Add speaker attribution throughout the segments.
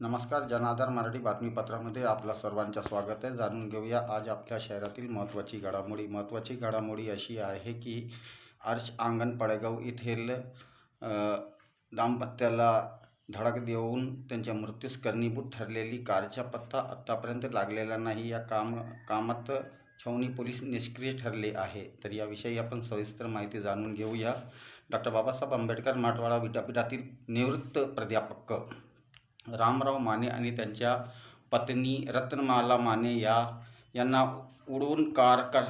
Speaker 1: नमस्कार जनाधार मराठी बातमीपत्रामध्ये आपलं सर्वांचं स्वागत आहे. जाणून घेऊया आज आपल्या शहरातील महत्त्वाची घडामोडी. महत्त्वाची घडामोडी अशी आहे की आर्च आंगण पळेगाव येथील दाम्पत्याला धडक देऊन त्यांच्या मृत्यूस कारणीभूत ठरलेली कारचा पत्ता आत्तापर्यंत लागलेला नाही. या काम कामात छावणी पोलीस निष्क्रिय ठरले आहे. तर याविषयी आपण सविस्तर माहिती जाणून घेऊया. डॉक्टर बाबासाहेब आंबेडकर मराठवाडा विद्यापीठातील निवृत्त प्राध्यापक. रामराव माने आणि त्यांच्या पत्नी रत्नमाला माने या यांना उडवून कार कर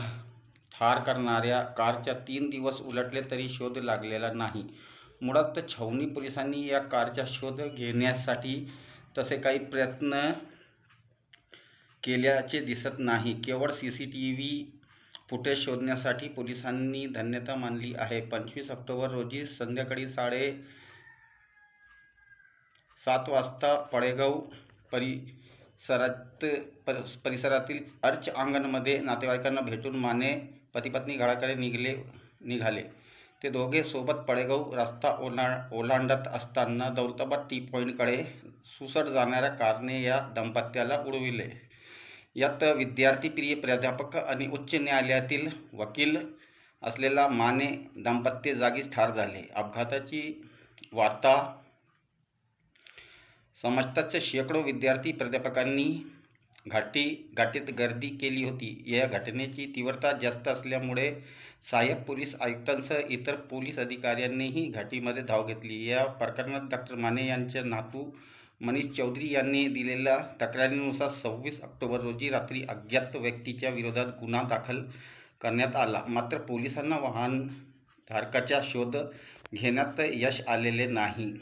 Speaker 1: ठार करणाऱ्या कारच्या तीन दिवस उलटले तरी शोध लागलेला नाही. मुळात छावणी पोलिसांनी या कारचा शोध घेण्यासाठी तसे काही प्रयत्न केल्याचे दिसत नाही. केवळ C C T V footage शोधण्यासाठी पोलिसांनी धन्यता मानली आहे. पंचवीस ऑक्टोबर रोजी संध्याकाळी साडे सात वाजता पडेगाव परिसरात पर परिसरातील अर्च अंगणमध्ये नातेवाईकांना भेटून माने पतीपत्नी घराकडे निघले निघाले. ते दोघे सोबत पडेगाव रस्ता ओला ओलांडत असताना दौलताबाद टी पॉईंटकडे सुसट जाणाऱ्या कारने या दाम्पत्याला उडविले. यात विद्यार्थीप्रिय प्राध्यापक आणि उच्च न्यायालयातील वकील असलेला माने दाम्पत्य जागीच ठार झाले. अपघाताची वार्ता समजताच शेकडो विद्यार्थी प्राध्यापकांनी घाटी घाटीत गर्दी केली होती. या घटनेची तीव्रता जास्त असल्यामुळे सहाय्यक पोलीस आयुक्तांसह इतर पोलीस अधिकाऱ्यांनीही घाटीमध्ये धाव घेतली. या प्रकरणात डॉक्टर माने यांचे नातू मनीष चौधरी यांनी दिलेल्या तक्रारीनुसार सव्वीस ऑक्टोबर रोजी रात्री अज्ञात व्यक्तीच्या विरोधात गुन्हा दाखल करण्यात आला. मात्र पोलिसांना वाहन धारकाचा शोध घेण्यात यश आलेले नाही.